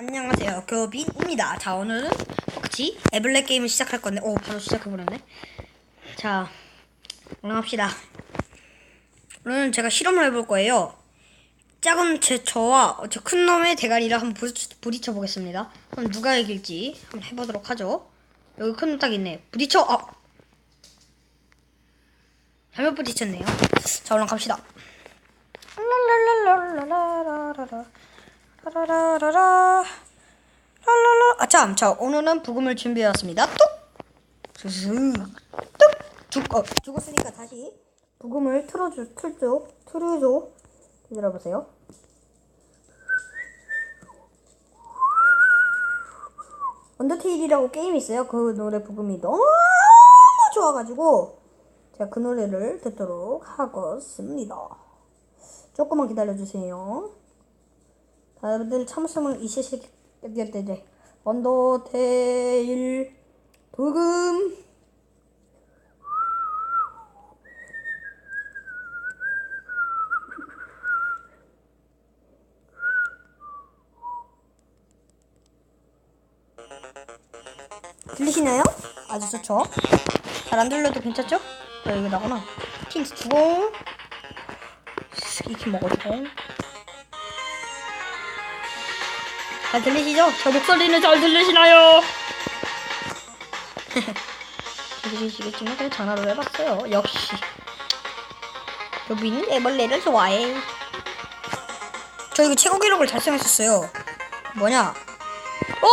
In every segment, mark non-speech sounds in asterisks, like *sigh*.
안녕하세요. 교빈입니다. 자, 오늘은 똑같이 애블랙 게임을 시작할 건데, 오, 바로 시작해버렸네. 자, 합시다. 오늘은 제가 실험을 해볼 거예요. 작은 제 저와 저 큰 놈의 대가리를 한번 부딪혀, 보겠습니다. 그럼 누가 이길지 한번 해보도록 하죠. 여기 큰 놈 딱 있네. 부딪혀! 아! 잘못 부딪혔네요. 자, 얼른 갑시다. 라라라라. 랄랄라. 아참, 자 오늘은 부금을 준비해왔습니다. 뚝, 스스, 뚝, 죽, 어, 죽었으니까 다시 부금을 틀어줘, 틀죠, 틀어줘. 기다려보세요. 언더테일이라고 게임이 있어요. 그 노래 부금이 너무 좋아가지고 제가 그 노래를 듣도록 하겠습니다. 조금만 기다려주세요. 다들 참으면 있으실 텐데 언더테일 부금 들리시나요? 아주 좋죠. 잘 안 들려도 괜찮죠? 어, 여기 나구나. 팀 주고 이렇게 먹어주고 잘 들리시죠? 저 목소리는 잘 들리시나요? *laughs* 들리시겠지만 그냥 전화로 해봤어요. 역시 여빈 애벌레를 좋아해. 저 이거 최고 기록을 달성했었어요. 뭐냐? 어?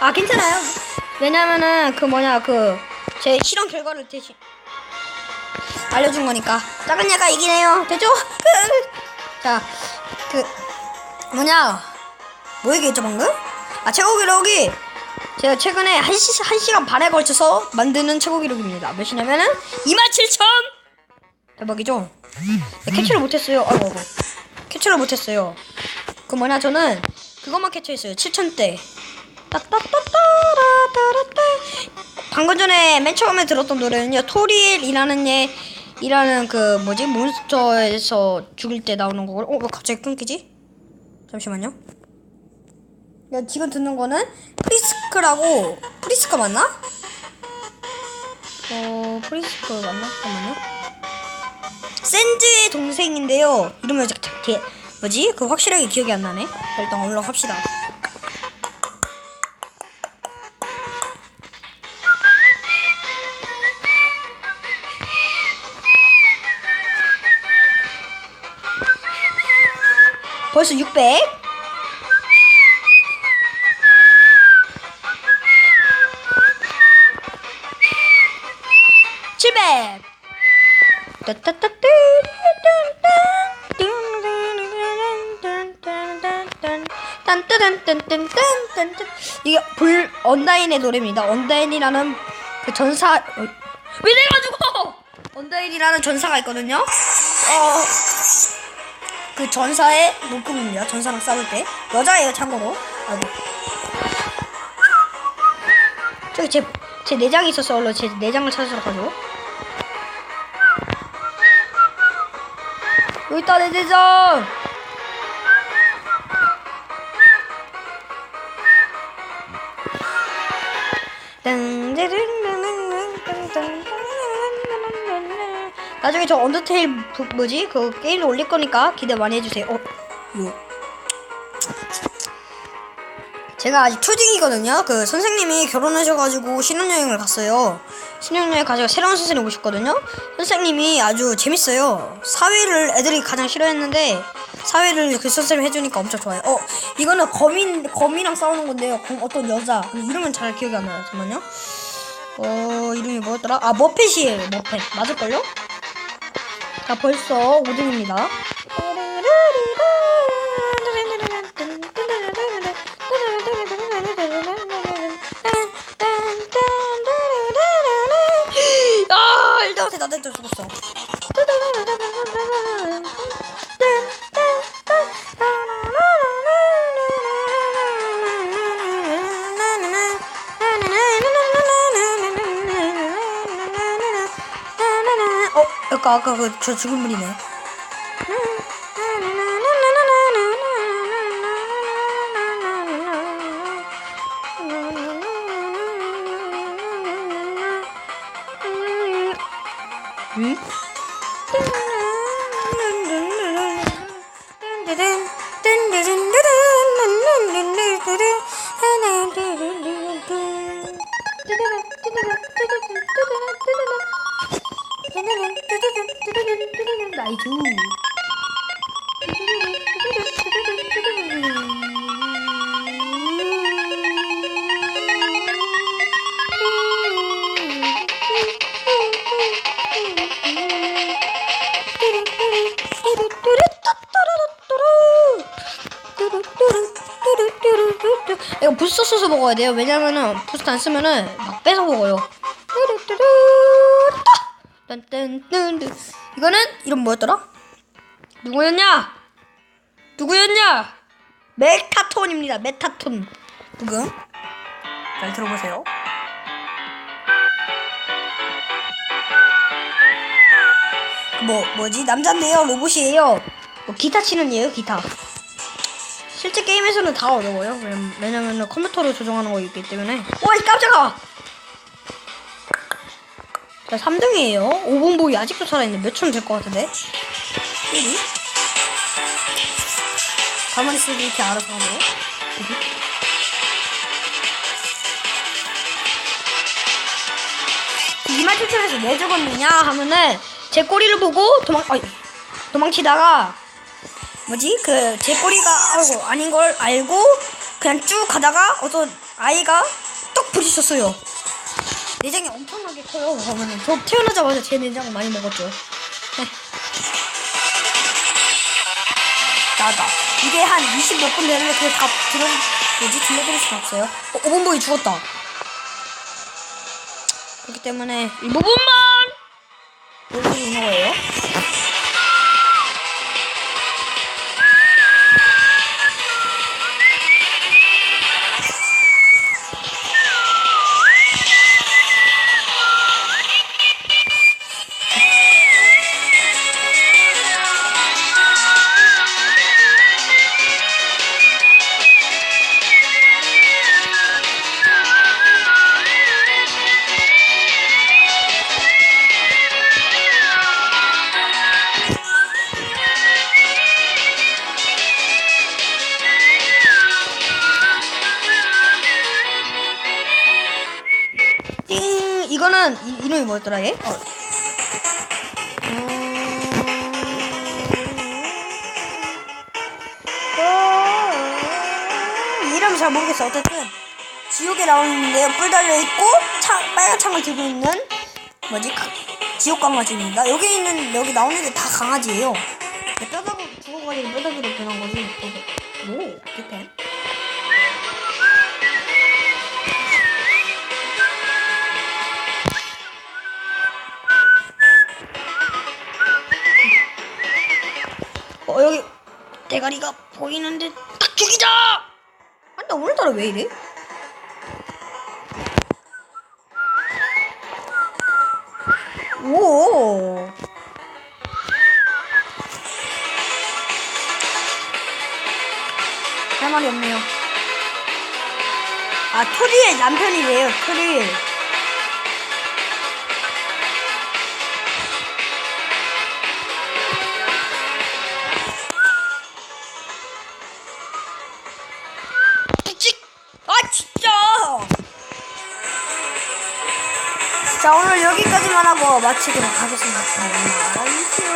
아 괜찮아요. 왜냐면은 그 뭐냐 그 제 실험 결과를 대신 알려준 거니까 작은 야가 이기네요. 됐죠? *laughs* 자, 그 뭐냐 뭐 얘기했죠 방금? 아 최고 기록이 제가 최근에 한, 시, 한 시간 반에 걸쳐서 만드는 최고 기록입니다. 몇이냐면은 27,000 대박이죠? 네, 캐치를 못했어요. 아이고, 아이고. 캐치를 못했어요. 그 뭐냐 저는 그것만 캐치했어요. 7,000대. 따따따따라따라따 방금 전에 맨 처음에 들었던 노래는요 토리엘이라는 얘 이라는 그 뭐지 몬스터에서 죽일 때 나오는 거고 어? 왜 갑자기 끊기지? 잠시만요 야 지금 듣는 거는 프리스크라고 프리스크 맞나? 어 프리스크 맞나? 잠깐만요 샌즈의 동생인데요 어떻게 대- 뭐지? 그 확실하게 기억이 안 나네 자, 일단 얼른 합시다 벌써 600 700 딴따단딴딴딴딴딴 이게 불 언다인의 노래입니다. 언다인이라는 그 전사 어, 왜 내가 죽어? 언다인이라는 전사가 있거든요. 어, 그 전사의 목금입니다. 전사랑 싸울 때 여자예요, 참고로. 아이고. 저기 제, 제 내장이 있어서 얼른 제 내장을 찾으러 가죠. 여기 있다 내 내장. 나중에 저 언더테일 부- 뭐지 그 게임을 올릴 거니까 기대 많이 해주세요. 어, 요. 제가 아직 초딩이거든요. 그 선생님이 결혼하셔가지고 신혼여행을 갔어요. 신혼여행 가서 새로운 선생님 오셨거든요. 선생님이 아주 재밌어요. 사회를 애들이 가장 싫어했는데 사회를 그 선생님이 해주니까 엄청 좋아요. 어, 이거는 거미 거미랑 싸우는 건데요. 검- 어떤 여자 이름은 잘 기억이 안 나요. 잠깐만요. 어, 이름이 뭐였더라? 아, 머펫이에요. 머펫 맞을걸요? 자, 벌써 5등입니다. 아, 일단한테 나한테 죽었어. 어, 아까 아까 그 저 죽은 분이네. 이거 부스터 써서 먹어야 돼요. 왜냐면은 부스터 안 쓰면은 막 뺏어 먹어요. 이거는 이름 뭐였더라? 누구였냐? 누구였냐? 메타톤입니다. 메타톤. 누구? 잘 들어보세요. 뭐 뭐지 남잔데요 로봇이에요 뭐 기타 치는 얘요 기타 실제 게임에서는 다 어려워요. 왜냐면, 컴퓨터로 조정하는 거 있기 때문에. 와이 깜짝아! 자 3등이에요. 5분 보기 아직도 살아있는데 몇촌될것 같은데? 1위 가만히 있으면 이렇게 알아서 하네요 이말 추천해서 왜 죽었느냐 하면은 제 꼬리를 보고 도망 아이, 도망치다가 뭐지 그 제 꼬리가 아이고 아닌 걸 알고 그냥 쭉 가다가 어떤 아이가 떡 부딪혔어요. 내장이 엄청나게 커요. 그러면은 저 태어나자마자 제 내장을 많이 먹었죠. 네. 나다. 이게 한 20 몇 분 되는데 그걸 다 들어 뭐지 들려드릴 수는 없어요. 어, 오본보이 죽었다. 그렇기 때문에 이 부분만 보여드리는 거예요. 띵 이거는 이, 이름이 뭐였더라 얘? 어. 음, 이름 잘 모르겠어. 어쨌든 지옥에 나오는데요. 뿔 달려 있고 창 빨간 창을 들고 있는 뭐지? 가- 지옥 강아지입니다. 여기 있는 여기 나오는 게다 강아지예요. 뼈다귀 죽어가지고 뼈다귀로 변한 거지. 오 좋대 대가리가 보이는데 딱 죽이자! 아니 나 오늘따라 왜 이래? 오. 할 말이 없네요. 아 토리의 남편이래요. 토리. 하고 마치도록 하겠습니다.